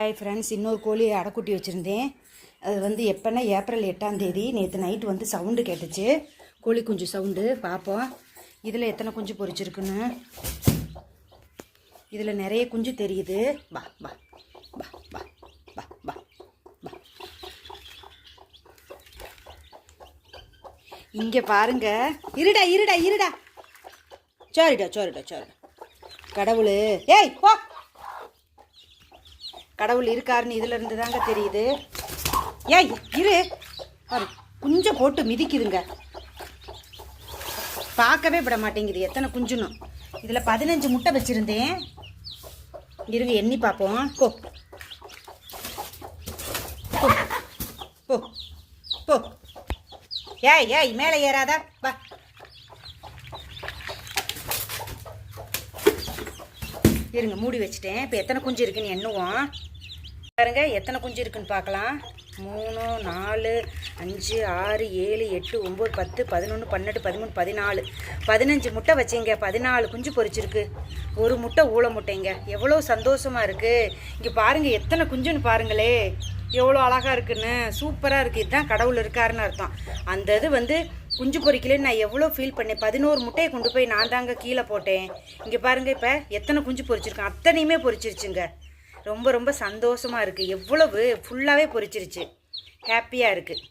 Hi friends இன்னொரு கோழி அடைக்குட்டி வச்சுருந்தேன். அது வந்து எப்போனா ஏப்ரல் எட்டாம் தேதி நேற்று நைட் வந்து சவுண்டு கேட்டுச்சு. கோழி குஞ்சு சவுண்டு பார்ப்போம் இதில் எத்தனை குஞ்சு பொரிச்சிருக்குன்னு இதில் நிறைய குஞ்சு தெரியுது. பா பா பா பா பா பா பா இங்கே பாருங்க. இருடா இருடா இருடா. சாரிடா சாரிடா சாரிடா. கடவுள். ஏய் போ. கடவுள் இருக்காருன்னு இதுல இருந்து தாங்க தெரியுது. ஏய் இரு. பாரு குஞ்சை போட்டு மிதிக்குதுங்க. பார்க்கவே விட மாட்டேங்குது எத்தனை குஞ்சுனும் இதில் பதினஞ்சு முட்டை வச்சுருந்தேன். இருங்க எண்ணி பார்ப்போம். போ. போ. போ. ஏய் ஏய் மேலே ஏறாதா. வா. இருங்க மூடி வச்சுட்டேன். இப்போ எத்தனை குஞ்சு இருக்குன்னு எண்ணுவோம். பாருங்க எத்தனை குஞ்சு இருக்குன்னு பார்க்கலாம். மூணு நாலு அஞ்சு ஆறு ஏழு எட்டு ஒம்பது பத்து பதினொன்று பன்னெண்டு பதிமூணு பதினாலு. பதினஞ்சு முட்டை வச்சிங்க. பதினாலு குஞ்சு பொரிச்சிருக்கு. ஒரு முட்டை ஊழ முட்டைங்க. எவ்வளோ சந்தோஷமாக இருக்குது இங்கே பாருங்கள் எத்தனை குஞ்சுன்னு பாருங்களே. எவ்வளோ அழகாக இருக்குன்னு. சூப்பராக இருக்குது இதுதான் கடவுள் இருக்காருன்னு அர்த்தம். அந்த இது வந்து குஞ்சு பொரிக்கலன்னு நான் எவ்வளோ ஃபீல் பண்ணேன். பதினோரு முட்டையை கொண்டு போய் நான் தாங்க கீழே போட்டேன். இங்கே பாருங்க இப்போ எத்தனை குஞ்சு பொறிச்சிருக்கேன் அத்தனையுமே பொறிச்சிருச்சுங்க. ரொம்ப ரொம்ப சந்தோஷமாக இருக்குது எவ்வளவு? ஃபுல்லாகவே பொரிச்சிருச்சு ஹாப்பியாக இருக்குது